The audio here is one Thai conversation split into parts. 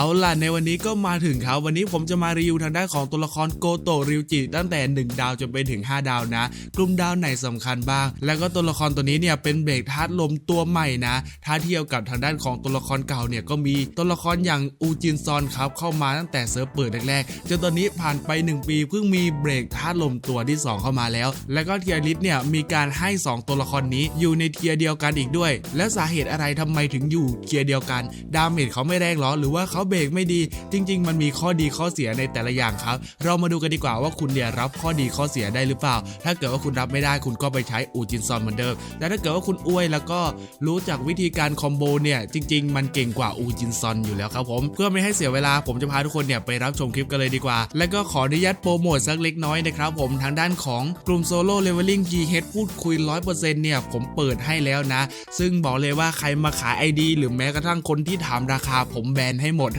เอาล่ะในวันนี้ก็มาถึงครับวันนี้ผมจะมารีวิวทางด้านของตัวละครโกโตะริวจิตั้งแต่ 1 ดาวจนไปถึง 5 ดาวนะ กลุ่มดาวไหนสำคัญบ้าง แล้วก็ตัวละครตัวนี้เนี่ยเป็นเบรกธาตุลมตัวใหม่นะ ถ้าเทียบกับทางด้านของตัวละครเก่าเนี่ยก็มีตัวละครอย่างอูจินซอนครับเข้ามาตั้งแต่เซิร์ฟเปิดแรกๆจนตอนนี้ผ่านไป 1 ปีเพิ่งมีเบรกธาตุลมตัวที่ 2 เข้ามาแล้ว แล้วก็เทียริสเนี่ยมีการให้ 2 ตัวละครนี้อยู่ในเทียเดียวกันอีกด้วย แล้วสาเหตุอะไรทำไมถึงอยู่เทียเดียวกัน ดาเมจเขาไม่แรงหรอหรือว่าเขาเบรกไม่ดี จริง ๆ มันมีข้อดีข้อเสียในแต่ละอย่างครับ เรามาดูกันดีกว่าว่าคุณเนี่ยรับข้อดีข้อเสียได้หรือเปล่า ถ้าเกิดว่าคุณรับไม่ได้คุณก็ไปใช้อูจินซอนเหมือนเดิม แต่ถ้าเกิดว่าคุณอวยแล้วก็รู้จักวิธีการคอมโบเนี่ยจริง ๆ มันเก่งกว่าอูจินซอนอยู่แล้วครับผม เพื่อไม่ให้เสียเวลาผมจะพาทุกคนเนี่ยไปรับชมคลิปกันเลยดีกว่า แล้วก็ขออนุญาตโปรโมทสักเล็กน้อยนะครับผมทางด้านของกลุ่มโซโล่เลเวลลิ่ง GH พูดคุย 100%เนี่ยผมเปิดให้แล้วนะ ซึ่งบอกเลยว่าใครมาขาย ID หรือแม้กระทั่งคนที่ถามราคาผมแบนให้หมด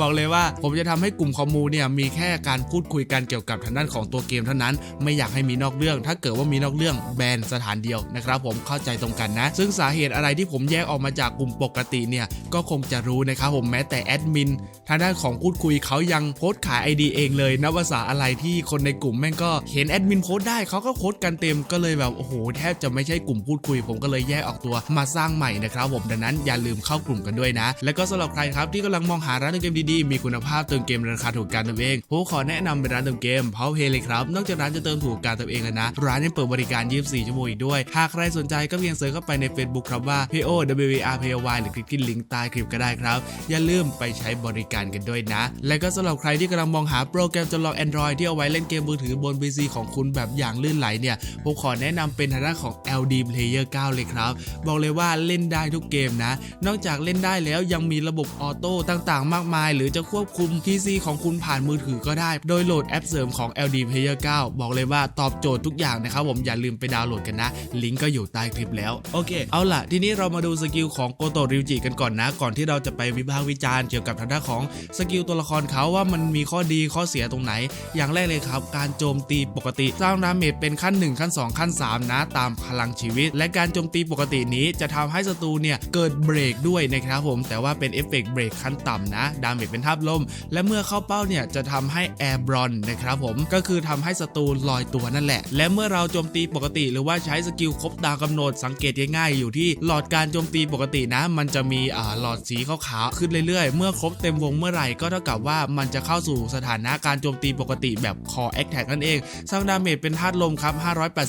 บอกเลยว่าผมจะทำให้กลุ่มคอมมูเนี่ยมีแค่การพูดคุยกันเกี่ยวกับทางด้านของตัวเกมเท่านั้น ไม่อยากให้มีนอกเรื่อง ถ้าเกิดว่ามีนอกเรื่องแบนสถานเดียวนะครับผมเข้าใจตรงกันนะ ซึ่งสาเหตุอะไรที่ผมแยกออกมาจากกลุ่มปกติเนี่ยก็คงจะรู้นะครับผมแม้แต่แอดมินทางด้านของพูดคุยเขายังโพสต์ขาย ID เองเลยนะภาษาอะไรที่คนในกลุ่มแม่งก็เห็นแอดมินโพสต์ได้เขาก็โพสต์กันเต็มก็เลยแบบโอ้โหแทบจะไม่ใช่กลุ่มพูดคุย ผมก็เลยแยกออกตัวมาสร้างใหม่นะครับผมดังนั้นอย่าลืมเข้ากลุ่มกันด้วยนะ แล้วก็สำหรับใครครับที่กำลังมองหาร้านเติมเกมดีๆ มีคุณภาพเติมเกมราคาถูกการเติมเองผมขอแนะนำเป็นร้านเติมเกมเพาเพเลยครับ นอกจากร้านจะเติมถูกการเติมเองแล้วนะ ร้านยังเปิดบริการ 24 ชั่วโมงอีกด้วย หากใครสนใจก็เพียงเซิร์ชเข้าไปใน Facebook ครับว่า PO WR p y หรือคลิกที่ลิงก์ใต้คลิปก็ได้ครับ อย่าลืมไปใช้บริการกันด้วยนะ และก็สำหรับใครที่กำลังมองหาโปรแกรมจำลอง Android ที่เอาไว้เล่นเกมมือถือบน PC ของคุณแบบอย่างลื่นไหลเนี่ยผมขอแนะนำเป็นทางด้านของ LD Player 9 เลยครับ บอกเลยว่าเล่นได้ทุกเกมนะ นอกจากเล่นได้แล้วยังมีระบบออโต้ต่างๆ มากมาย หรือจะควบคุม PC ของคุณผ่านมือถือก็ได้ โดยโหลดแอปเสริมของ LD Player 9 บอกเลยว่าตอบโจทย์ทุกอย่างนะครับผมอย่าลืมไปดาวน์โหลดกันนะ ลิงก์ก็อยู่ใต้คลิปแล้วโอเคเอาล่ะ ทีนี้เรามาดูสกิลของโกโตริวจิกันก่อนนะ ก่อนที่เราจะไปวิพากษ์วิจารณ์เกี่ยวกับทางด้านของสกิลตัวละครเขาว่ามันมีข้อดีข้อเสียตรงไหน อย่างแรกเลยครับ การโจมตีปกติสร้างดาเมจเป็นขั้น 1 ขั้น 2 ขั้น 3 นะ ตามพลังชีวิต และการโจมตีปกตินี้จะทำให้ศัตรูเนี่ยเกิดเบรกด้วยนะครับผมแต่ว่าเป็นเอฟเฟกเบรกขั้นต่ำนะ ดาเมจเป็นทับลม และเมื่อเข้าเป้าเนี่ยจะทำให้แอร์บรอนนะครับผมก็คือทำให้ศัตรูลอยตัวนั่นแหละ และเมื่อเราโจมตีปกติหรือว่าใช้สกิลครบตามกำหนดสังเกตง่ายๆอยู่ที่หลอดการโจมตีปกตินะ มันจะมีอ่าหลอดสีขาวๆขึ้นเรื่อยๆ เมื่อครบเต็มวงเมื่อไหร่ก็เท่ากับว่ามันจะเข้าสู่สถานะการโจมตีปกติแบบคอแอคแท็กนั่นเองสร้างดาเมจเป็นธาตุลมครับ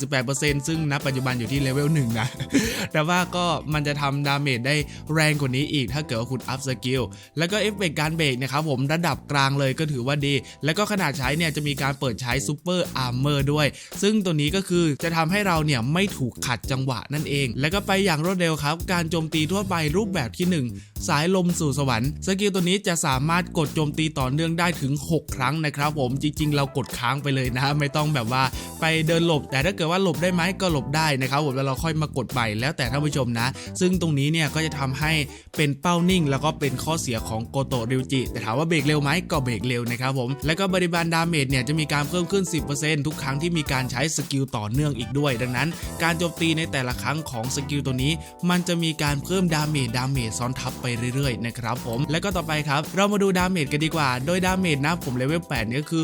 588%ซึ่งณปัจจุบันอยู่ที่เลเวลหนึ่งนะ แต่ว่าก็มันจะทำดาเมจได้แรงกว่านี้อีกถ้าเกิดว่าคุณอัพสกิล แล้วก็เอฟเฟกการเบรกนะครับผมระดับกลางเลยก็ถือว่าดี แล้วก็ขนาดใช้เนี่ยจะมีการเปิดใช้ซูเปอร์อาร์เมอร์ด้วย ซึ่งตัวนี้ก็คือจะทำให้เราเนี่ยไม่ถูกขัดจังหวะนั่นเอง แล้วก็ไปอย่างรวดเร็วครับ การโจมตีทั่วไปรูปแบบที่ 1 สายลมสู่สวรรค์สกิลตัวนี้จะสามารถกดโจมตีต่อเนื่องได้ถึง 6 ครั้งนะครับผมจริง ๆ เรากดค้างไปเลยนะไม่ต้องแบบว่าไปเดินหลบ แต่ถ้าเกิดว่าหลบได้ไหมก็หลบได้นะครับผมแล้วเราค่อยมากดใหม่แล้วแต่ท่านผู้ชมนะ ซึ่งตรงนี้เนี่ยก็จะทำให้เป็นเป้านิ่ง แล้วก็เป็นข้อเสียของโกโตริวจิ แต่ถามว่าเบรกเร็วไหมก็เบรกเร็วนะครับผม แล้วก็บริบาลดาเมจเนี่ยจะมีการเพิ่มขึ้น 10%ทุกครั้งที่มีการใช้สกิลต่อเนื่องอีกด้วย ดังนั้น การโจมตีในแต่ละครั้งของสกิลตัวนี้ มันจะมีการเพิ่มดาเมจดาเมจซ้อนทับไปเรื่อยๆนะครับผม แล้วก็ต่อไปครับ เรามาดูดาเมจกันดีกว่า โดยดาเมจนะผมเลเวล8เนี่ยก็คือ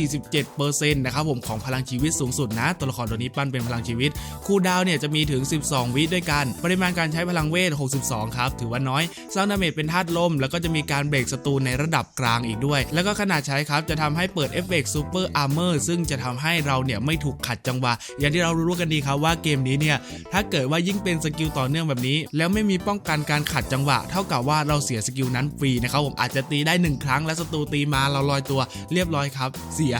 647%นะครับผมของพลังชีวิตสูงสุดนะ ตัวละครตัวนี้ปั้นเป็นพลังชีวิต คูลดาวเนี่ยจะมีถึง 12 วิด้วยกัน ปริมาณการใช้พลังเวท 62 ครับ ถือว่าน้อยสร้างดาเมจเป็นธาตุลมแล้วก็จะมีการเบรกศัตรูในระดับกลางอีกด้วย แล้วก็ขนาดใช้ครับจะทำให้เปิดเอฟเฟกต์ซูเปอร์อาร์เมอร์ซึ่งจะทำให้เราเนี่ยไม่ถูกขัดจังหวะ อย่างที่เรารู้กันดีครับว่าเกมนี้เนี่ยถ้าเกิดว่ายิ่งเป็นสกิลต่อเนื่องแบบนี้ แล้วไม่มีป้องกันการขัดจังหวะ เท่ากับว่าเราเสียสกิลนั้นฟรีนะครับผมอาจจะตีได้หนึ่งครั้งแล้วศัตรูตีมาเราลอยตัวเรียบร้อยครับ เสีย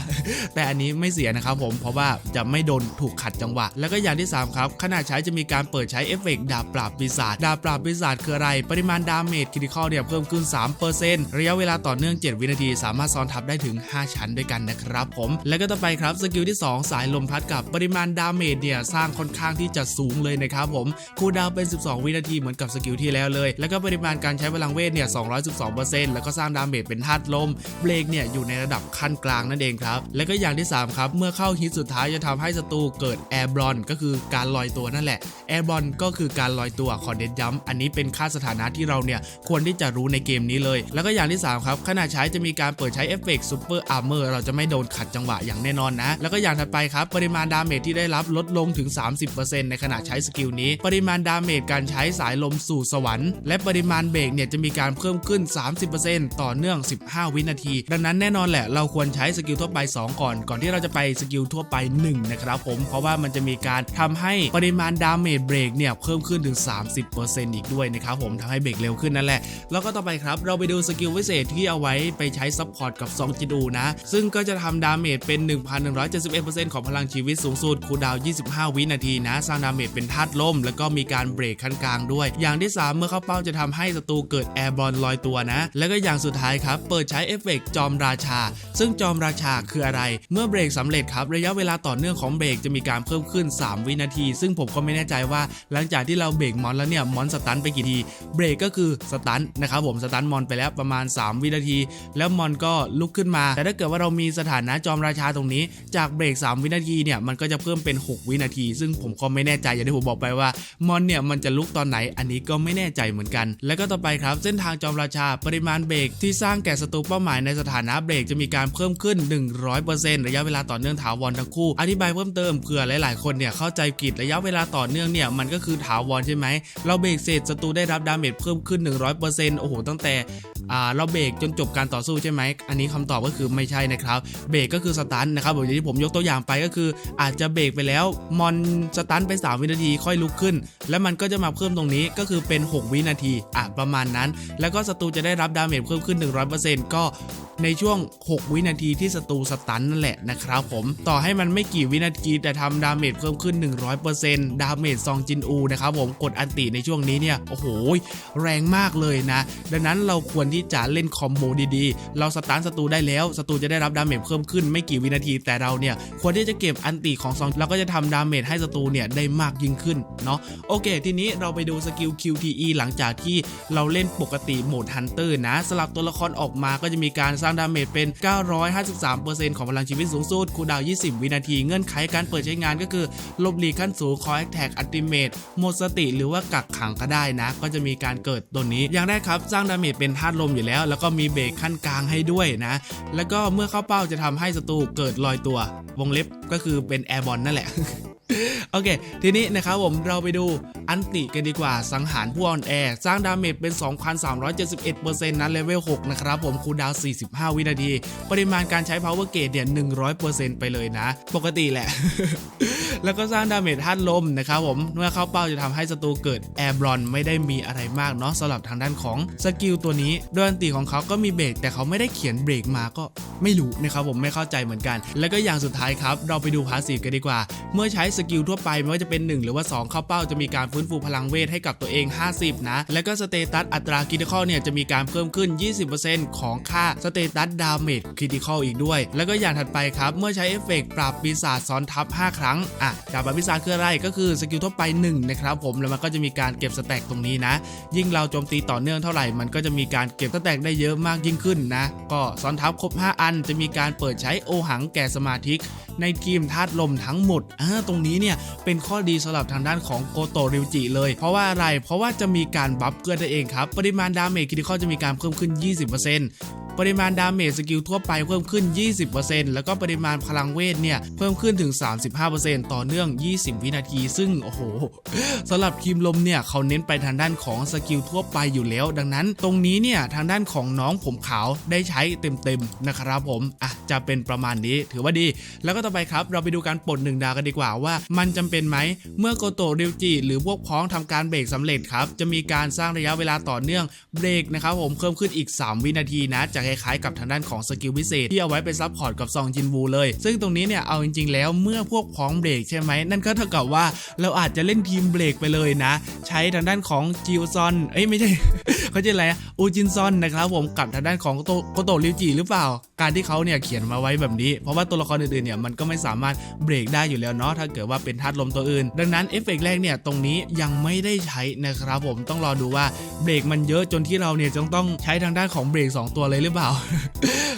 แต่อันนี้ไม่เสียนะครับผมเพราะว่าจะไม่โดนถูกขัดจังหวะ แล้วก็อย่างที่ 3 ครับ ขนาดใช้จะมีการเปิดใช้เอฟเฟกต์ดาบปราบปีศาจดาบปราบปีศาจคืออะไร ปริมาณดาเมจคริติคอลเนี่ยเพิ่มขึ้น3%ระยะเวลาต่อเนื่อง 7 วินาที สามารถซ้อนทับได้ถึง 5 ชั้นด้วยกันนะครับผมแล้วก็ต่อไปครับสกิลที่ 2 สายลมพัดกับปริมาณดาเมจเนี่ยสร้างค่อนข้างที่จะสูงเลยนะครับผมคูดาวเป็น 12 วินาทีเหมือนกับสกิลที่แล้วเลย แล้วก็ปริมาณการใช้พลังเวทเนี่ย 212%แล้วก็สร้างดาเมจเป็นธาตุลมเบรกเนี่ยอยู่ในระดับขั้นกลางนั่นเองครับแล้วก็อย่างที่ 3 ครับ เมื่อเข้าฮิตสุดท้ายจะทำให้ศัตรูเกิดแอร์บอนก็คือการลอยตัวนั่นแหละแอร์บอนก็คือการลอยตัวขอเด็ดย้ำอันนี้เป็นค่าสถานะที่เราเนี่ยควรที่จะรู้ในเกมมนี้เลย แล้วก็อย่างที่ 3 ครับ ขณะใช้จะมีการเปิดใช้เอฟเฟกต์ซูเปอร์อาร์เมอร์เราจะไม่โดนขัดจังหวะอย่างแน่นอนนะ แล้วก็อย่างถัดไปครับ ปริมาณดาเมจที่ได้รับลดลงถึง 30%ในขณะใช้สกิลนี้ ปริมาณดาเมจการใช้สายลมสู่สวรรค์ และปริมาณเบรกเนี่ยจะมีการเพิ่มขึ้น 30%ต่อเนื่อง 15 วินาที ดังนั้นแน่นอนแหละ เราควรใช้สกิลทั่วไป 2 ก่อน ก่อนที่เราจะไปสกิลทั่วไป 1 นะครับผม เพราะว่ามันจะมีการทำให้ปริมาณดาเมจเบรกเนี่ยเพิ่มขึ้นถึง 30%อีกด้วยนะครับผมทำให้เบรกเร็วขึ้นนั่นแหละ แล้วก็ต่อไปครับ เราไปดูสกิลพิเศษที่เอาไว้ไปใช้ซัพพอร์ตกับซองจิดูนะ ซึ่งก็จะทำดาเมจเป็น 1,171%ของพลังชีวิตสูงสุดคูดาว 25 วินาทีนะ สร้างดาเมจเป็นธาตุลม แล้วก็มีการเบรกขั้นกลางด้วย อย่างที่ 3 เมื่อเข้าเป้าจะทำให้ศัตรูเกิดแอร์บอลลอยตัวนะ แล้วก็อย่างสุดท้ายครับ เปิดใช้เอฟเฟกต์จอมราชา ซึ่งจอมราชาคืออะไร เมื่อเบรกสำเร็จครับ ระยะเวลาต่อเนื่องของเบรกจะมีการเพิ่มขึ้น 3 วินาที ซึ่งผมก็ไม่แน่ใจว่าหลังจากที่เราเบรกมอนแล้วเนี่ยมอนสตันไปกี่ที เบรกก็คือสตันนะครับผมสตันมอนไปแล้วประมาณ 3 วินาที แล้วมอนก็ลุกขึ้นมา แต่ถ้าเกิดว่าเรามีสถานะจอมราชาตรงนี้ จากเบรก 3 วินาทีเนี่ยมันก็จะเพิ่มเป็น 6 วินาที ซึ่งผมก็ไม่แน่ใจอย่างที่ผมบอกไปว่ามอนเนี่ยมันจะลุกตอนไหนอันนี้ก็ไม่แน่ใจเหมือนกัน แล้วก็ต่อไปครับเส้นทางจอมราชาปริมาณเบรกที่สร้างแก่ศัตรูเป้าหมายในสถานะเบรกจะมีการเพิ่มขึ้น 100%ระยะเวลาต่อเนื่องถาวรทั้งคู่ อธิบายเพิ่มเติมเผื่อหลาย ๆ คนเนี่ยเข้าใจผิดระยะเวลาต่อเนื่องเนี่ยมันก็คือถาวรใช่ไหมเราเบรกเสร็จศัตรูได้รับดาเมจเพิ่มขึ้น 100%โอ้โหตั้งแต่เราเบรกจนจบการต่อสู้ใช่ไหม อันนี้คำตอบก็คือไม่ใช่นะครับ เบรกก็คือสตันนะครับอย่างที่ผมยกตัวอย่างไปก็คือ อาจจะเบรกไปแล้วมอนสตันไป 3 วินาทีค่อยลุกขึ้น แล้วมันก็จะมาเพิ่มตรงนี้ก็คือเป็น 6 วินาทีอะประมาณนั้น แล้วก็ศัตรูจะได้รับดาเมจเพิ่มขึ้น 100%ก็ ในช่วง 6 วินาทีที่ศัตรูสตันนั่นแหละนะครับผมต่อให้มันไม่กี่วินาทีแต่ทำดาเมจเพิ่มขึ้น 100%ดาเมจซองจินอูนะครับผมกดอันติในช่วงนี้เนี่ยโอ้โหแรงมากเลยนะ ดังนั้นเราควรที่จะเล่นคอมโบดีๆ เราสตาร์ทศัตรูได้แล้วศัตรูจะได้รับดาเมจเพิ่มขึ้นไม่กี่วินาที แต่เราเนี่ยควรที่จะเก็บอันติของซองเราก็จะทำดาเมจให้ศัตรูเนี่ยได้มากยิ่งขึ้นเนาะโอเค ทีนี้เราไปดูสกิล QTE หลังจากที่เราเล่นปกติโหมดฮันเตอร์นะสลับตัวละครออกมาก็จะมีการสร้างดาเมจเป็น 953%ของพลังชีวิตสูงสุดคูดาว 20 วินาที เงื่อนไขการเปิดใช้งานก็คือลบหลีกขั้นสูงคอยแท็กอัติเมตหมดสติหรือว่ากักขังก็ได้นะ ก็จะมีการเกิดตัวนี้ อย่างแรกครับ สร้างดาเมจเป็นธาตุลมอยู่แล้ว แล้วก็มีเบรกขั้นกลางให้ด้วยนะ แล้วก็เมื่อเข้าเป้าจะทำให้ศัตรูเกิดลอยตัว วงเล็บก็คือเป็นแอร์บอลนั่นแหละ โอเค ทีนี้นะครับผมเราไปดูอันติกันดีกว่าสังหารผู้ออนแอร์สร้างดาเมจเป็น 2,371%นั้นเลเวล 6 นะครับผมคูลดาวน์45 วินาที ปริมาณการใช้ power gauge เนี่ย100%ไปเลยนะ ปกติแหละ แล้วก็สร้างดาเมจธาตุลมนะครับผมเมื่อเข้าเป้าจะทำให้ศัตรูเกิดแอร์บอลไม่ได้มีอะไรมากเนาะสำหรับทางด้านของสกิลตัวนี้โดยอันติของเขาก็มีเบรกแต่เขาไม่ได้เขียนเบรกมาก็ไม่รู้นะครับผมไม่เข้าใจเหมือนกัน แล้วก็อย่างสุดท้ายครับ เราไปดูพาสซีฟกันดีกว่า เมื่อใช้สกิลทั่วไปไม่ว่าจะเป็น 1 หรือว่า 2 เข้าเป้าจะมีการฟื้นฟูพลังเวทให้กับตัวเอง 50 นะ แล้วก็สเตตัสอัตราคริติคอลเนี่ยจะมีการเพิ่มขึ้น 20%ของค่าสเตตัสดาเมจคริติคอลอีกด้วย แล้วก็อย่างถัดไปครับ เมื่อใช้เอฟเฟกต์ปราบปีศาจซ้อนทับ 5 ครั้ง อะดาบปราบปีศาจคืออะไรก็คือสกิลทั่วไป1นะครับผมแล้วมันก็จะมีการเก็บสแต็กตรงนี้นะ ยิ่งเราโจมตีต่อเนื่องเท่าไหร่มันก็จะมีการเก็บสแต็กได้เยอะมากยิ่งขึ้นนะ ก็ซ้อนทับครบ 5 อันจะมีการเปิดใช้โอหังแก่สมาธิกในทีมธาตุลมทั้งหมดอ่าตรงนี้เนี่ยเป็นข้อดีสำหรับทางด้านของโกโตริวจิเลย เพราะว่าอะไรเพราะว่าจะมีการบัฟเกลือนตัวเองครับ ปริมาณดาเมจคริติคอลจะมีการเพิ่มขึ้น 20%ปริมาณดาเมจสกิลทั่วไปเพิ่มขึ้น 20%แล้วก็ปริมาณพลังเวทเนี่ยเพิ่มขึ้นถึง 35%ต่อเนื่อง 20 วินาที ซึ่งโอ้โหสำหรับทีมลมเนี่ยเขาเน้นไปทางด้านของสกิลทั่วไปอยู่แล้ว ดังนั้น ตรงนี้เนี่ยทางด้านของน้องผมขาวได้ใช้เต็มๆนะครับผมอะจะเป็นประมาณนี้ถือว่าดี แล้วก็ต่อไปครับเราไปดูการปลดหนึ่งดาวกันดีกว่าว่า มันจำเป็นไหมเมื่อโกโตเริวจิหรือพวกพ้องทำการเบรกสำเร็จครับจะมีการสร้างระยะเวลาต่อเนื่องเบรกนะครับผมเพิ่มขึ้นอีก 3 วินาทีนะจะคล้ายๆกับทางด้านของสกิลพิเศษที่เอาไว้เป็นซับพอร์ตกับซองจินวูเลย ซึ่งตรงนี้เนี่ยเอาจริงๆ แล้วเมื่อพวกพ้องเบรกใช่ไหมนั่นก็เท่ากับว่าเราอาจจะเล่นทีมเบรกไปเลยนะ ใช้ทางด้านของจิวซอนเอ้ยไม่ใช่เขาจะอะไรอูจินซอนนะครับผมกับทางด้านของโกโตริวจิหรือเปล่า การที่เขาเนี่ยเขียนมาไว้แบบนี้ เพราะว่าตัวละครอื่นๆเนี่ยมันก็ไม่สามารถเบรกได้อยู่แล้วเนาะถ้าเกิดว่าเป็นธาตุลมตัวอื่น ดังนั้นเอฟเฟกต์แรกเนี่ยตรงนี้ยังไม่ได้ใช้นะครับผมต้องรอดูว่าเบรกมันเยอะจนที่เราเนี่ยจะต้องใช้ทางด้านของเบรกสองตัวเลยหรือเปล่า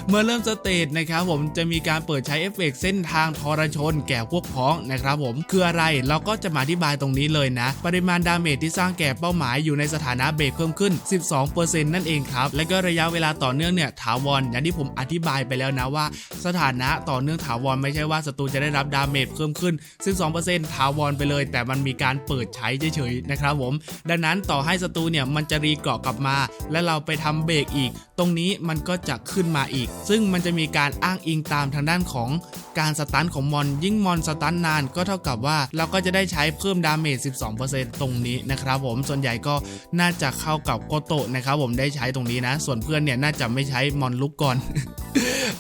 เมื่อเริ่มสเตจนะครับผมจะมีการเปิดใช้เอฟเฟกต์เส้นทางทรชนแก่พวกพ้องนะครับผมคืออะไรเราก็จะมาอธิบายตรงนี้เลยนะ ปริมาณดาเมจที่สร้างแก่เป้าหมายอยู่ในสถานะเบรกเพิ่มขึ้น 12%นั่นเองครับ และก็ระยะเวลาต่อเนื่องเนี่ยถาวรอย่างที่ผมอธิบายไปแล้วนะว่า สถานะต่อเนื่องถาวรไม่ใช่ว่าศัตรูจะได้รับดาเมจเพิ่มขึ้น 12%ถาวรไปเลย แต่มันมีการเปิดใช้เฉยๆนะครับผม ดังนั้นต่อให้ศัตรูเนี่ยมันจะรีเกราะกลับมา และเราไปทำเบรกอีก ตรงนี้มันก็จะขึ้นมาอีก ซึ่งมันจะมีการอ้างอิงตามทางด้านของการสตันของมอน ยิ่งมอนสตันนานก็เท่ากับว่าเราก็จะได้ใช้เพิ่มดาเมจ 12%ตรงนี้นะครับผมส่วนใหญ่ก็น่าจะเข้ากับโกโตะนะครับผมได้ใช้ตรงนี้นะ ส่วนเพื่อนเนี่ยน่าจะไม่ใช้มอนลุกก่อน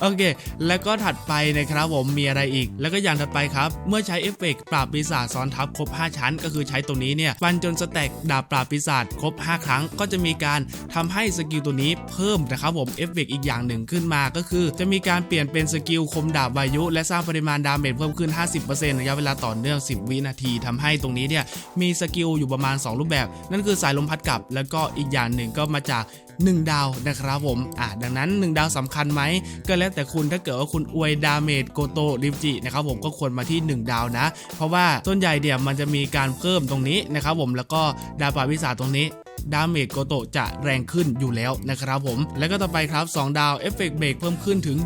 โอเค แล้วก็ถัดไปนะครับผมมีอะไรอีก แล้วก็อย่างถัดไปครับ เมื่อใช้เอฟเฟกต์ปราบปีศาจซ้อนทับครบ 5 ชั้น ก็คือใช้ตัวนี้เนี่ยฟันจนสแต็กดาบปราบปีศาจครบ 5 ครั้ง ก็จะมีการทำให้สกิลตัวนี้เพิ่มนะครับผมเอฟเฟกต์อีกอย่างหนึ่งขึ้นมาก็คือ จะมีการเปลี่ยนเป็นสกิลคมดาบวายุ และสร้างปริมาณดาเมจเพิ่มขึ้น 50%ระยะเวลาต่อเนื่อง 10 วินาทีทำให้ตรงนี้เนี่ยมีสกิลอยู่ประมาณ 2 รูปแบบ นั่นคือสายลมพัดกลับ แล้วก็อีกอย่างหนึ่งก็มาจาก 1 ดาวนะครับผมอะดังนั้น 1 ดาวสำคัญไหมก็แล้วแต่คุณถ้าเกิดว่าคุณอวยดาเมจโกโตริฟจินะครับผมก็ควรมาที่ 1 ดาวนะ เพราะว่าส่วนใหญ่เดี่ยมันจะมีการเพิ่มตรงนี้นะครับผมแล้วก็ดาบปราวิสาตรงนี้ดาเมจโกโตจะแรงขึ้นอยู่แล้วนะครับผม แล้วก็ต่อไปครับ 2 ดาวเอฟเฟกต์เบรกเพิ่มขึ้นถึง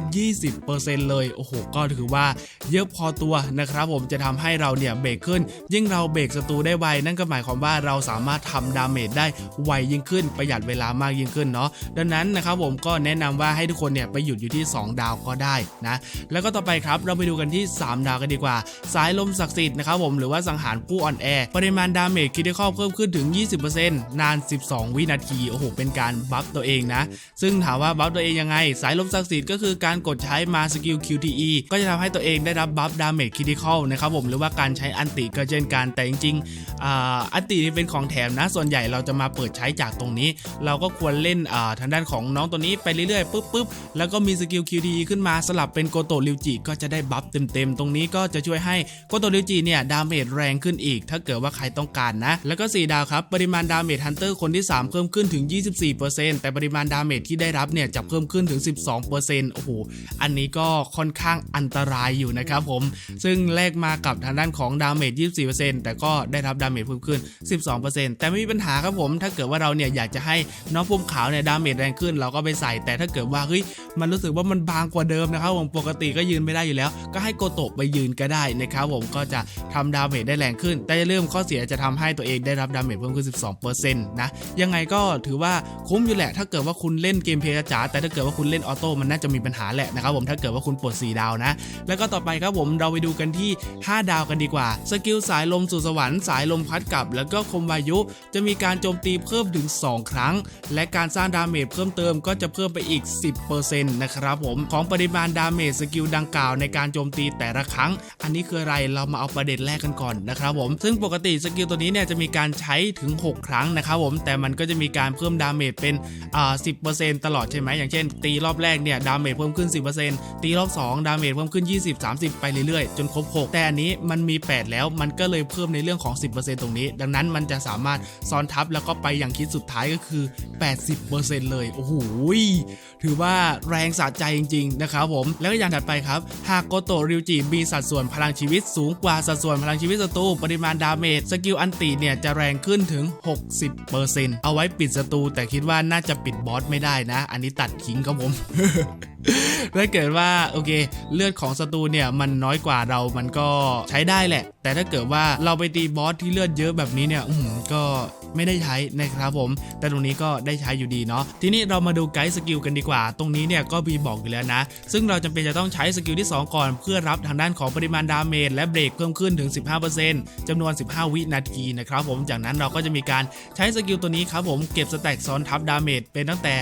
20%เลย โอ้โห ก็ถือว่าเยอะพอตัวนะครับผมจะทำให้เราเนี่ยเบรกขึ้น ยิ่งเราเบรกศัตรูได้ไว นั่นก็หมายความว่าเราสามารถทำดาเมจได้ไวยิ่งขึ้น ประหยัดเวลามากยิ่งขึ้นเนาะดังนั้นนะครับผมก็แนะนำว่าให้ทุกคนเนี่ยไปหยุดอยู่ที่ 2 ดาวก็ได้นะแล้วก็ต่อไปครับเราไปดูกันที่ 3 ดาวกันดีกว่า สายลมศักดิ์สิทธิ์นะครับผมหรือว่าสังหารผู้อ่อนแอปริมาณดาเมจคิดข้ครอบเพิ่มขึ้นถึง 20%นาน12 วินาที โอ้โห เป็นการบัฟตัวเองนะ ซึ่งถามว่าบัฟตัวเองยังไง สายลมศักดิ์สิทธิ์ก็คือการกดใช้มาสกิล QTE ก็จะทำให้ตัวเองได้รับบัฟดาเมจคิดข้อนะครับผม หรือว่าการใช้อันติก็เช่นกัน แต่จริงๆอันตินี่เป็นของแถมนะ ส่วนใหญ่เราจะมาเปิดใช้จากตรงนี้ เราก็ควรเล่นทางด้านของน้องตัวนี้ไปเรื่อยๆ ปุ๊บปุ๊บแล้วก็มีสกิล QTE ขึ้นมาสลับเป็นโกโตริวจิก็จะได้บัฟเต็มๆ ตรงนี้ก็จะช่วยให้โกโตริวจิเนี่ยดาเมจแรงขึ้นอีก ถ้าเกิดว่าใครต้องการนะ แล้วก็4ดาวครับปริมาณดาเมจฮันเตอร์คนที่ 3 เพิ่มขึ้นถึง 24%แต่ปริมาณดาเมจที่ได้รับเนี่ยจะเพิ่มขึ้นถึง 12%โอ้โห อันนี้ก็ค่อนข้างอันตรายอยู่นะครับผม ซึ่งแลกมากับทางด้านของดาเมจ 24%แต่ก็ได้รับดาเมจเพิ่มขึ้น 12%แต่ไม่มีปัญหาครับผม ถ้าเกิดว่าเราเนี่ยอยากจะให้น้องพุ่มขาวเนี่ยดาเมจแรงขึ้นเราก็ไปใส่ แต่ถ้าเกิดว่าเฮ้ยมันรู้สึกว่ามันบางกว่าเดิมนะครับผมปกติก็ยืนไม่ได้อยู่แล้ว ก็ให้โกโตะไปยืนก็ได้นะครับผมก็จะทำดาเมจได้แรงขึ้น แต่อย่าลืมข้อเสียจะทำให้ตัวเองได้รับดาเมจเพิ่มขึ้น 12%นะ ยังไงก็ถือว่าคุ้มอยู่แหละ ถ้าเกิดว่าคุณเล่นเกมเพลย์จ๋าแต่ถ้าเกิดว่าคุณเล่นออโต้มันน่าจะมีปัญหาแหละนะครับผมถ้าเกิดว่าคุณปลด4ดาวนะ แล้วก็ต่อไปครับผมเราไปดูกันที่ 5 ดาวกันดีกว่า สกิลสายลมสู่สวรรค์สายลมพัดกลับ แล้วก็คมวายุ จะมีการโจมตีเพิ่มถึง 2 ครั้ง และการสร้างดาเมจเพิ่มเติมก็จะเพิ่มไปอีก 10%นะครับผมของปริมาณดาเมจสกิลดังกล่าวในการโจมตีแต่ละครั้ง อันนี้คืออะไรเรามาเอาประเด็นแรกกันก่อนนะครับผมซึ่งปกติสกิลตัวนี้เนี่ยจะมีการใช้ถึง 6 ครั้งนะครับผมแต่มันก็จะมีการเพิ่มดาเมจเป็นอ่า10%ตลอดใช่ไหมอย่างเช่น ตีรอบแรกเนี่ยดาเมจเพิ่มขึ้น 10%ตีรอบ 2 ดาเมจเพิ่มขึ้น 20 30 ไปเรื่อยๆ จนครบ 6 แต่อันนี้มันมี 8 แล้วมันก็เลยเพิ่มในเรื่องของ 10%ตรงนี้ ดังนั้นมันจะสามารถซ้อนทับแล้วก็ไปอย่างคิดสุดท้ายก็คือ 80%เลยโอ้โหถือว่าแรงสะใจจริงๆนะครับผมแล้วก็อย่างถัดไปครับหากโกโตะริวจิมีสัดส่วนพลังชีวิตสูงกว่าสัดส่วนพลังชีวิตศัตรูปริมาณดาเมจสกิลอันติเนี่ยจะแรงขึ้นถึง 60%เอาไว้ปิดศัตรูแต่คิดว่าน่าจะปิดบอสไม่ได้นะ อันนี้ตัดทิ้งครับผมถ้าเกิดว่าโอเค เลือดของศัตรูเนี่ยมันน้อยกว่าเรามันก็ใช้ได้แหละ แต่ถ้าเกิดว่าเราไปตีบอสที่เลือดเยอะแบบนี้เนี่ยก็ไม่ได้ใช้นะครับผม แต่ตรงนี้ก็ได้ใช้อยู่ดีเนาะทีนี้เรามาดูไกด์สกิลกันดีกว่า ตรงนี้เนี่ยก็มีบอกอยู่แล้วนะ ซึ่งเราจำเป็นจะต้องใช้สกิลที่ 2 ก่อน เพื่อรับทางด้านของปริมาณดาเมจและเบรกเพิ่มขึ้นถึง 15%จำนวน 15 วินาทีนะครับผม จากนั้นเราก็จะมีการใช้สกิลตัวนี้ครับผมเก็บสแต็กซ้อนทับดาเมจเป็นตั้งแต่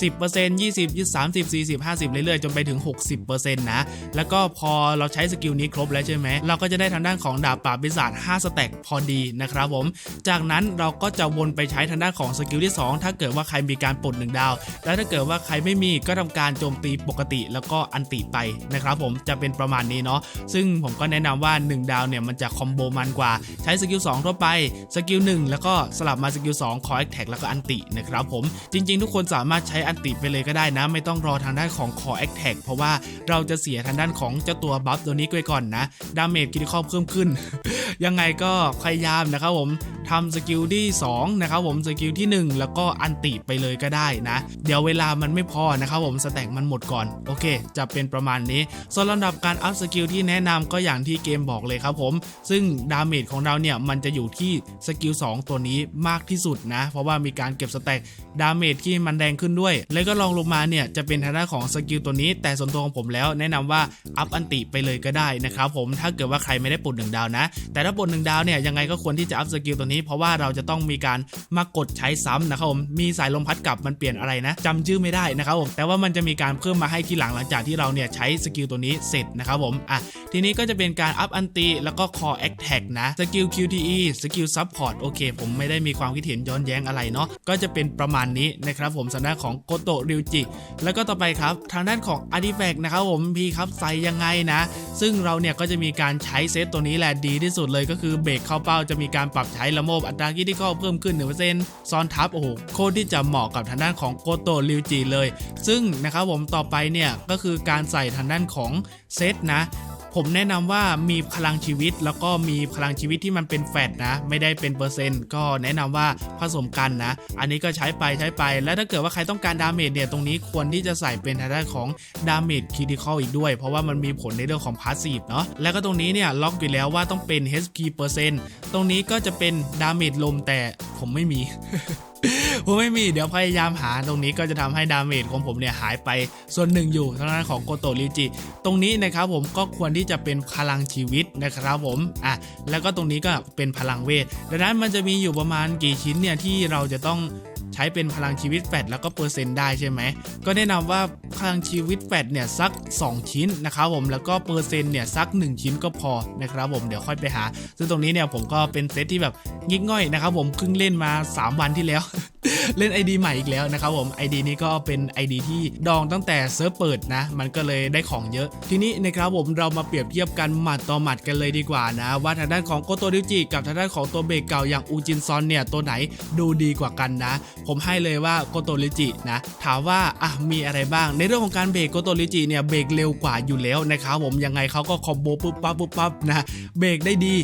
10% 20 30 40 50 เรื่อยๆ จนไปถึง 60%นะ แล้วก็พอเราใช้สกิลนี้ครบแล้วใช่ไหม เราก็จะได้ทางด้านของดาบปราบปีศาจ5สแต็กพอดีนะครับผม จากนั้นเราก็จะวนไปใช้ทางด้านของสกิลที่ 2 ถ้าเกิดว่าใครมีการปลด1ดาว แล้วถ้าเกิดว่าใครไม่ไม่มีก็ทำการโจมตีปกติแล้วก็อันติไปนะครับผมจะเป็นประมาณนี้เนาะซึ่งผมก็แนะนำว่า 1 ดาวเนี่ยมันจะคอมโบมันกว่าใช้สกิล2ทั่วไปสกิล1แล้วก็สลับมาสกิล2คอแอคแท็กแล้วก็อันตินะครับผมจริง ๆ ทุกคนสามารถใช้อันติไปเลยก็ได้นะ ไม่ต้องรอทางด้านของคอแอคแท็กเพราะว่าเราจะเสียทางด้านของเจ้าตัวบัฟตัวนี้ไปก่อนนะดาเมจคิดข้อเพิ่มขึ้น ยังไงก็พยายามนะครับผมทำสกิลที่2นะครับผมสกิลที่ 1 แล้วก็อันติไปเลยก็ได้นะ เดี๋ยวเวลามันไม่พอนะครับผมสแต็กมันหมดก่อน โอเค จะเป็นประมาณนี้ ส่วนลำดับการอัพสกิลที่แนะนำก็อย่างที่เกมบอกเลยครับผม ซึ่งดาเมจของเราเนี่ยมันจะอยู่ที่สกิล2ตัวนี้มากที่สุดนะ เพราะว่ามีการเก็บสแต็กดาเมจที่มันแดงขึ้นด้วย แล้วก็ลองลงมาเนี่ยจะเป็นทางด้านของสกิลตัวนี้ แต่ส่วนตัวของผมแล้วแนะนำว่าอัพอันติไปเลยก็ได้นะครับผมถ้าเกิดว่าใครไม่ได้ปลดหนึ่งดาวนะ แต่ถ้าปลดหนึ่งดาวเนี่ยยังไงก็ควรที่จะอัพสกิลตัวนี้ เพราะว่าเราจะต้องมีการมากดใช้ซ้ำนะครับผมมีสายลมพัดกลับมันเปลี่ยนอะไรนะจำชื่อไม่ได้นะครับผมแต่ว่ามันจะมีการเพิ่มมาให้ทีหลังหลังจากที่เราเนี่ยใช้สกิลตัวนี้เสร็จนะครับผมอะทีนี้ก็จะเป็นการอัพอันติแล้วก็ core attack นะสกิล QTE สกิล support โอเค ผมไม่ได้มีความคิดเห็นย้อนแย้งอะไรเนาะก็จะเป็นประมาณนี้นะครับผมสำนักของโกโตริวจิแล้วก็ต่อไปครับทางด้านของ artifact นะครับผมพี่ครับใส่ยังไงนะ ซึ่งเราเนี่ยก็จะมีการใช้เซตตัวนี้แหละดีที่สุดเลยก็คือเบรกเข้าเป้าจะมีการปรับใช้ระบบอัตราคิดที่เข้าเพิ่มขึ้น1%ซ้อนทับโอ้โหโคตรที่จะเหมาะกับทางด้านของโกโตริวจิเลยซึ่งนะครับผมต่อไปเนี่ยก็คือการใส่ทางด้านของเซตนะผมแนะนำว่ามีพลังชีวิตแล้วก็มีพลังชีวิตที่มันเป็นแฟตนะ ไม่ได้เป็นเปอร์เซ็นต์ก็แนะนำว่าผสมกันนะ อันนี้ก็ใช้ไปใช้ไป แล้วถ้าเกิดว่าใครต้องการดาเมจเนี่ยตรงนี้ควรที่จะใส่เป็นทางด้านของดาเมจคริติคอลอีกด้วย เพราะว่ามันมีผลในเรื่องของพาสซีฟเนาะแล้วก็ตรงนี้เนี่ยล็อกอยู่แล้วว่าต้องเป็น HP เปอร์เซ็นต์ตรงนี้ก็จะเป็นดาเมจลมแต่ผมไม่มี ผมไม่มีเดี๋ยวพยายามหาตรงนี้ก็จะทำให้ดาเมจของผมเนี่ยหายไปส่วนหนึ่งอยู่ทางด้านของโกโตริจิ ตรงนี้นะครับผมก็ควรที่จะเป็นพลังชีวิตนะครับผมอะแล้วก็ตรงนี้ก็เป็นพลังเวทดังนั้นมันจะมีอยู่ประมาณกี่ชิ้นเนี่ยที่เราจะต้อง ช้เป็นพลังชีวิตแฟดแล้วก็เปอร์เซ็นต์ได้ใช่ไหมก็แนะนำว่าพลังชีวิตแฟดเนี่ยสัก 2 ชิ้นนะครับผมแล้วก็เปอร์เซ็นต์เนี่ยสัก 1 ชิ้นก็พอนะครับผมเดี๋ยวค่อยไปหา ซึ่งตรงนี้เนี่ยผมก็เป็นเซตที่แบบงิกง่อยนะครับผมเพิ่งเล่นมา 3 วันที่แล้วเล่น ID ใหม่อีกแล้วนะครับผม ID นี้ก็เป็น ID ที่ดองตั้งแต่เซิร์ฟเปิดนะ มันก็เลยได้ของเยอะ ทีนี้นะครับผมเรามาเปรียบเทียบกันหมัดต่อหมัดกันเลยดีกว่านะ ว่าทางด้านของโกโตริจิกับทางด้านของตัวเบรกเก่าอย่างอูจินซอนเนี่ยตัวไหนดูดีกว่ากันนะ ผผมให้เลยว่าโกโตริจินะถามว่าอะมีอะไรบ้าง ในเรื่องของการเบรกโกโตริจิเนี่ยเบรกเร็วกว่าอยู่แล้วนะครับผมยังไงเขาก็คอมโบปุ๊บปั๊บปุ๊บปั๊บนะเบรกได้ดี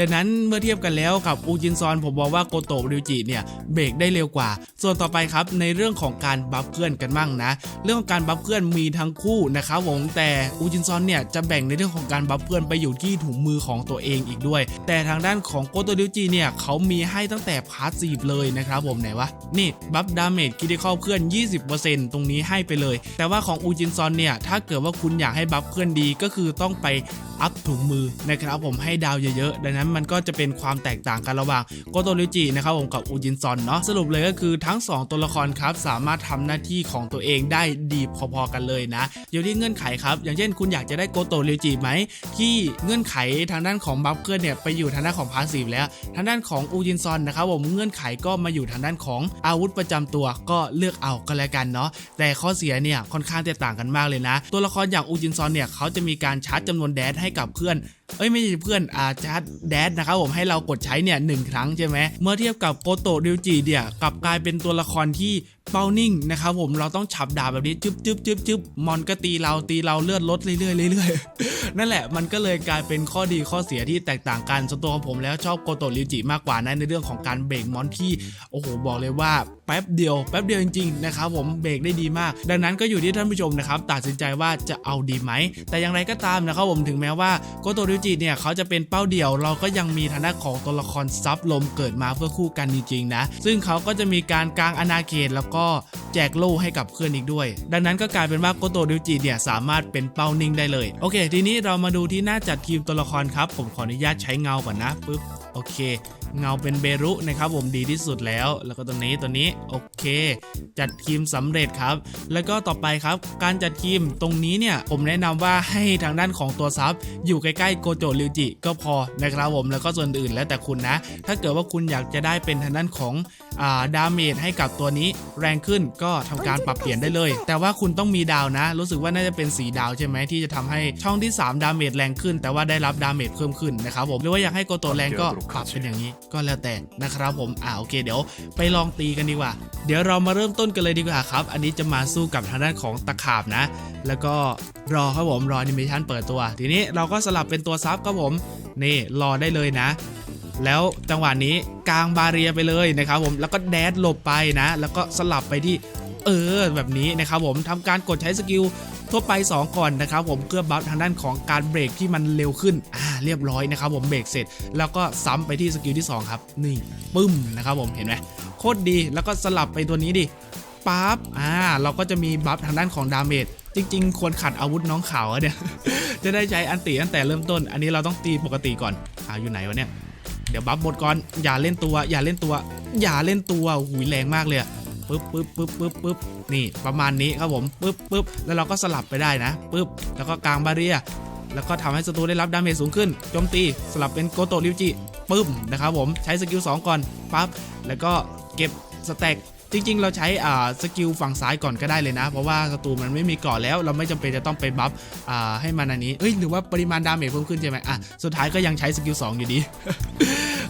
ดังนั้นเมื่อเทียบกันแล้วกับอูจินซอนผมบอกว่าโกโตะริวจิเนี่ยเบรกได้เร็วกว่า ส่วนต่อไปครับในเรื่องของการบัฟเพื่อนกันบ้างนะ เรื่องของการบัฟเพื่อนมีทั้งคู่นะครับผมแต่อูจินซอนเนี่ยจะแบ่งในเรื่องของการบัฟเพื่อนไปอยู่ที่ถุงมือของตัวเองอีกด้วย แต่ทางด้านของโกโตะริวจิเนี่ยเขามีให้ตั้งแต่พาสซีฟเลยนะครับผมไหนวะนี่บัฟดาเมจคิดเข้าเพื่อน 20%ตรงนี้ให้ไปเลย แต่ว่าของอูจินซอนเนี่ยถ้าเกิดว่าคุณอยากให้บัฟเพื่อนดีก็คือต้องไปอัพถุงมือนะครับผมให้ดาวเยอะๆดังนั้นมันก็จะเป็นความแตกต่างกันระหว่างโกโตริจินะครับผมกับอูจินซอนเนาะสรุปเลยก็คือทั้ง 2 ตัวละครครับสามารถทำหน้าที่ของตัวเองได้ดีพอๆกันเลยนะอยู่ที่เงื่อนไขครับ อย่างเช่นคุณอยากจะได้โกโตริจิไหมที่เงื่อนไขทางด้านของบัฟเกิลเนี่ยไปอยู่ทางด้านของพาสซีฟแล้ว ทางด้านของอูจินซอนนะครับผมเงื่อนไขก็มาอยู่ทางด้านของอาวุธประจำตัวก็เลือกเอาก็แล้วกันเนาะแต่ข้อเสียเนี่ยค่อนข้างแตกต่างกันมากเลยนะ ตัวละครอย่างอูจินซอนเนี่ยเขาจะมีการชาร์จจำนวนแดดให้กับเพื่อน เอ้ยไม่ใช่เพื่อนอาชาร์แดดนะครับผมให้เรากดใช้เนี่ยหนึ่งครั้งใช่ไหมเมื่อเทียบกับโกโตริวจิเนี่ยกลับกลายเป็นตัวละครที่เป้านิ่งนะครับผมเราต้องฉับดาบแบบนี้จึ๊บจึ๊บจึ๊บจึ๊บมอนก็ตีเราตีเราเลือดลดเรื่อยๆเรื่อยๆนั่นแหละมันก็เลยกลายเป็นข้อดีข้อเสียที่แตกต่างกันส่วนตัวของผมแล้วชอบโกโตริวจิมากกว่านะในเรื่องของการเบรกมอนที่โอ้โหบอกเลยว่าแป๊บเดียวแป๊บเดียวจริงๆนะครับผมเบรกได้ดีมาก ดังนั้นก็อยู่ที่ท่านผู้ชมนะครับตัดสินใจว่าจะเอาดีไหมแต่อย่างไรก็ตามนะครับผมถึงแม้ว่าโกโตริจิเนี่ยเขาจะเป็นเป้าเดี่ยว เราก็ยังมีทางด้านของตัวละครซับลมเกิดมาเพื่อคู่กันจริงๆนะ ซึ่งเขาก็จะมีการกางอนาเขตแล้วก็แจกโล่ให้กับเพื่อนอีกด้วย ดังนั้นก็กลายเป็นว่าโกโตริวจิเนี่ยสามารถเป็นเป้านิ่งได้เลย โอเค ทีนี้เรามาดูที่หน้าจัดทีมตัวละครครับ ผมขออนุญาตใช้เงาก่อนนะปึ๊บ โอเค เงาเป็นเบรุนะครับผมดีที่สุดแล้ว แล้วก็ตัวนี้ตัวนี้โอเค จัดทีมสำเร็จครับ แล้วก็ต่อไปครับ การจัดทีมตรงนี้เนี่ยผมแนะนำว่าให้ทางด้านของตัวซับอยู่ใกล้ๆโกโจริวจิก็พอนะครับผมแล้วก็ส่วนอื่นแล้วแต่คุณนะ ถ้าเกิดว่าคุณอยากจะได้เป็นทางด้านของอาดาเมจให้กับตัวนี้แรงขึ้นก็ทำการปรับเปลี่ยนได้เลย แต่ว่าคุณต้องมีดาวนะ รู้สึกว่าน่าจะเป็นสีดาวใช่ไหมที่จะทำให้ช่องที่ 3 ดาเมจแรงขึ้น แต่ว่าได้รับดาเมจเพิ่มขึ้นนะครับผมหรือว่าอยากให้โกโตแรงก็ปรับเป็นอย่างนี้ก็แล้วแต่นะครับผมอ่าโอเค เดี๋ยวไปลองตีกันดีกว่า เดี๋ยวเรามาเริ่มต้นกันเลยดีกว่าครับ อันนี้จะมาสู้กับทางด้านของตะขาบนะ แล้วก็รอครับผมรอแอนิเมชันเปิดตัว ทีนี้เราก็สลับเป็นตัวซับครับผมนี่รอได้เลยนะ แล้วจังหวะนี้กลางบาเรียไปเลยนะครับผมแล้วก็แดดหลบไปนะ แล้วก็สลับไปที่เออแบบนี้นะครับผมทำการกดใช้สกิล ทั่วไป 2 ก่อนนะครับผมเพื่อบัฟทางด้านของการเบรกที่มันเร็วขึ้นอ่าเรียบร้อยนะครับผมเบรกเสร็จ แล้วก็ซ้ำไปที่สกิลที่ 2 ครับนี่ปึ้มนะครับผมเห็นไหมโคตรดีแล้วก็สลับไปตัวนี้ดิปั๊บอ่าเราก็จะมีบัฟทางด้านของดาเมจจริง ๆ ควรขัดอาวุธน้องขาวเนี่ยจะได้ใช้อันติตั้งแต่เริ่มต้น อันนี้เราต้องตีปกติก่อนอ่าอยู่ไหนวะเนี่ยเดี๋ยวบัฟหมดก่อนอย่าเล่นตัว อย่าเล่นตัว อย่าเล่นตัวหูยแรงมากเลยอะ ปึ๊บปึ๊บปึ๊บปึ๊บปึ๊บนี่ประมาณนี้ครับผมปึ๊บปึ๊บแล้วเราก็สลับไปได้นะปึ๊บแล้วก็กลางบาเรียแล้วก็ทำให้ศัตรูได้รับดาเมจสูงขึ้นโจมตีสลับเป็นโกโตริวจิปึ๊บนะครับผมใช้สกิล2ก่อนปั๊บแล้วก็เก็บสแต็ก จริง ๆ เราใช้อ่าสกิลฝั่งซ้ายก่อนก็ได้เลยนะ เพราะว่าศัตรูมันไม่มีเกราะแล้ว เราไม่จำเป็นจะต้องไปบัฟอ่าให้มันอันนี้เอ้ยหรือว่าปริมาณดาเมจเพิ่มขึ้นใช่ไหมอะสุดท้ายก็ยังใช้สกิล2อยู่ดี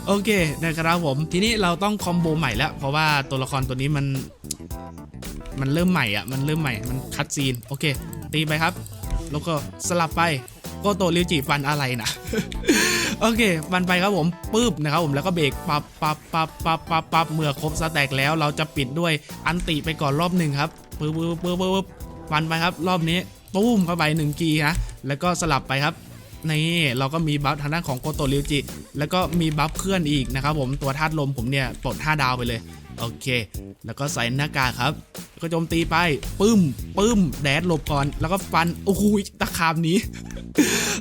โอเคนะครับผมทีนี้เราต้องคอมโบใหม่แล้วเพราะว่าตัวละครตัวนี้มันมันเริ่มใหม่อะมันเริ่มใหม่มันคัดซีนโอเค ตีไปครับ แล้วก็สลับไปโกโตริวจิฟันอะไรนะ โอเคมันไปครับผมปึ๊บนะครับผมแล้วก็เบรกปับปับปับปับปับปับเมื่อครบสแต็กแล้วเราจะปิดด้วยอันติไปก่อนรอบหนึ่งครับปึ๊บปึ๊บปึ๊บปึ๊บมันไปครับรอบนี้ตุ้มเข้าไปหนึ่งกีนะแล้วก็สลับไปครับนี่เราก็มีบัฟทางด้านของโกโตริวจิ แล้วก็มีบัฟเพื่อนอีกนะครับผมตัวธาตุลมผมเนี่ยปลด5ดาวไปเลย โอเค แล้วก็ใส่หน้ากากครับ ก็โจมตีไปปึ้มปึ้มแดดหลบก่อน แล้วก็ฟัน โอ้โหตะขามนี้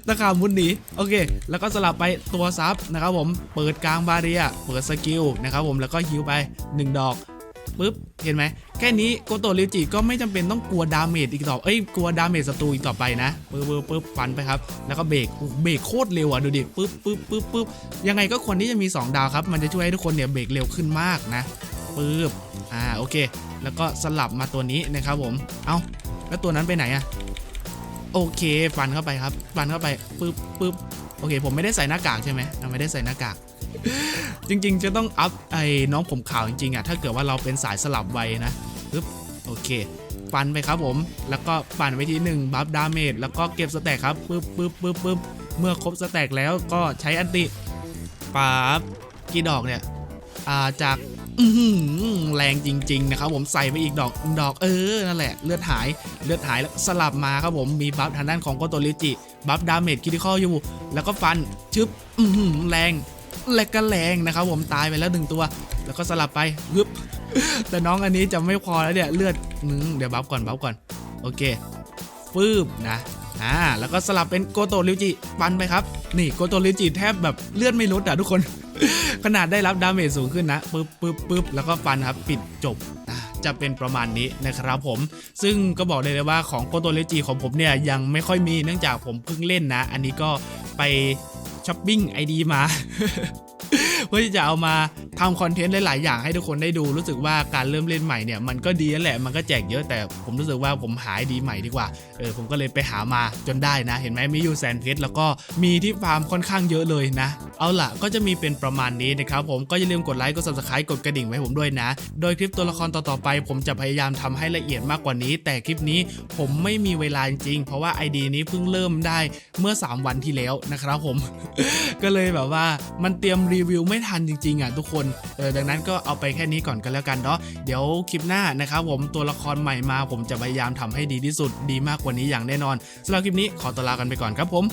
ตะขามมุดหนีโอเค แล้วก็สลับไปตัวซับนะครับผม เปิดกลางบาเรีย เปิดสกิลนะครับผม แล้วก็ฮิวไป 1 ดอกปึ๊บ เห็นไหม แค่นี้โกโตริวจิก็ไม่จำเป็นต้องกลัวดาเมจอีกต่อ เอ้ย กลัวดาเมจศัตรูอีกต่อไปนะปึ๊บปึ๊บปึ๊บฟันไปครับ แล้วก็เบรกเบรกโคตรเร็วอะ ดูดิ ปึ๊บปึ๊บปึ๊บปึ๊บยังไงก็ควรที่จะมี 2 ดาวครับ มันจะช่วยให้ทุกคนเนี่ยเบรกเร็วขึ้นมากนะ ปึ๊บอ่าโอเค แล้วก็สลับมาตัวนี้นะครับผม เอ้าแล้วตัวนั้นไปไหนอะโอเคฟันเข้าไปครับฟันเข้าไปปึ๊บปึ๊บโอเค ผมไม่ได้ใส่หน้ากากใช่ไหมไม่ได้ใส่หน้ากาก จริงๆ จะต้องอัพไอ้น้องผมขาวจริงๆอะถ้าเกิดว่าเราเป็นสายสลับไวนะปึ๊บโอเคฟันไปครับผม แล้วก็ปั่นไปทีหนึ่งบัฟดาเมจแล้วก็เก็บสแต็กครับปึ๊บปึ๊บปึ๊บปึ๊บเมื่อครบสแต็กแล้วก็ใช้อันติปั๊บกี่ดอกเนี่ยอ่าจาก แรงจริง ๆ นะครับผมใส่ไปอีกดอกดอกเออนั่นแหละเลือดหายเลือดหายแล้วสลับมาครับผมมีบัฟทางด้านของโกโตริจิบัฟดาเมจคิดิคออยู่ แล้วก็ฟันชึบแรงและก็แรงนะครับผมตายไปแล้วหนึ่งตัว แล้วก็สลับไปฮึบแต่น้องอันนี้จะไม่พอแล้วเนี่ยเลือดนึงเดี๋ยวบัฟก่อนบัฟก่อน โอเคฟืบนะ อ่าแล้วก็สลับเป็นโกโตริวจิปันไปครับ นี่โกโตริวจิแทบแบบเลือดไม่ลดอะทุกคน ขนาดได้รับดาเมจสูงขึ้นนะปึ๊บปึ๊บปึ๊บแล้วก็ฟันครับปิดจบจะเป็นประมาณนี้นะครับผม ซึ่งก็บอกเลยเลยว่าของโกโตริวจิของผมเนี่ยยังไม่ค่อยมีเนื่องจากผมเพิ่งเล่นนะ อันนี้ก็ไปช้อปปิ้งไอดีมา เพื่อที่จะเอามาทำคอนเทนต์หลาย ๆ อย่างให้ทุกคนได้ดูรู้สึกว่าการเริ่มเล่นใหม่เนี่ยมันก็ดีนั่นแหละมันก็แจกเยอะแต่ผมรู้สึกว่าผมหาไอดีใหม่ดีกว่าเออผมก็เลยไปหามาจนได้นะ เห็นไหมมีอยู่แสนเพชรแล้วก็มีที่ฟาร์มค่อนข้างเยอะเลยนะ เอาล่ะก็จะมีเป็นประมาณนี้นะครับผมก็อย่าลืมกดไลค์กด subscribe กดกระดิ่งไว้ผมด้วยนะ โดยคลิปตัวละครต่อ ๆ ไป ผมจะพยายามทำให้ละเอียดมากกว่านี้ แต่คลิปนี้ผมไม่มีเวลาจริงๆเพราะว่า ID นี้เพิ่งเริ่มได้เมื่อ 3 วันที่แล้วนะครับผมก็เลยแบบว่ามันเตรียมรีวิวไม่ทันจริงๆอะทุกคนเออดังนั้นก็เอาไปแค่นี้ก่อนกันแล้วกันเนาะเดี๋ยวคลิปหน้านะครับผมตัวละครใหม่มา ผมจะพยายามทำให้ดีที่สุดดีมากกว่านี้อย่างแน่นอนสำหรับคลิปนี้ขอตัวลากันไปก่อนครับผม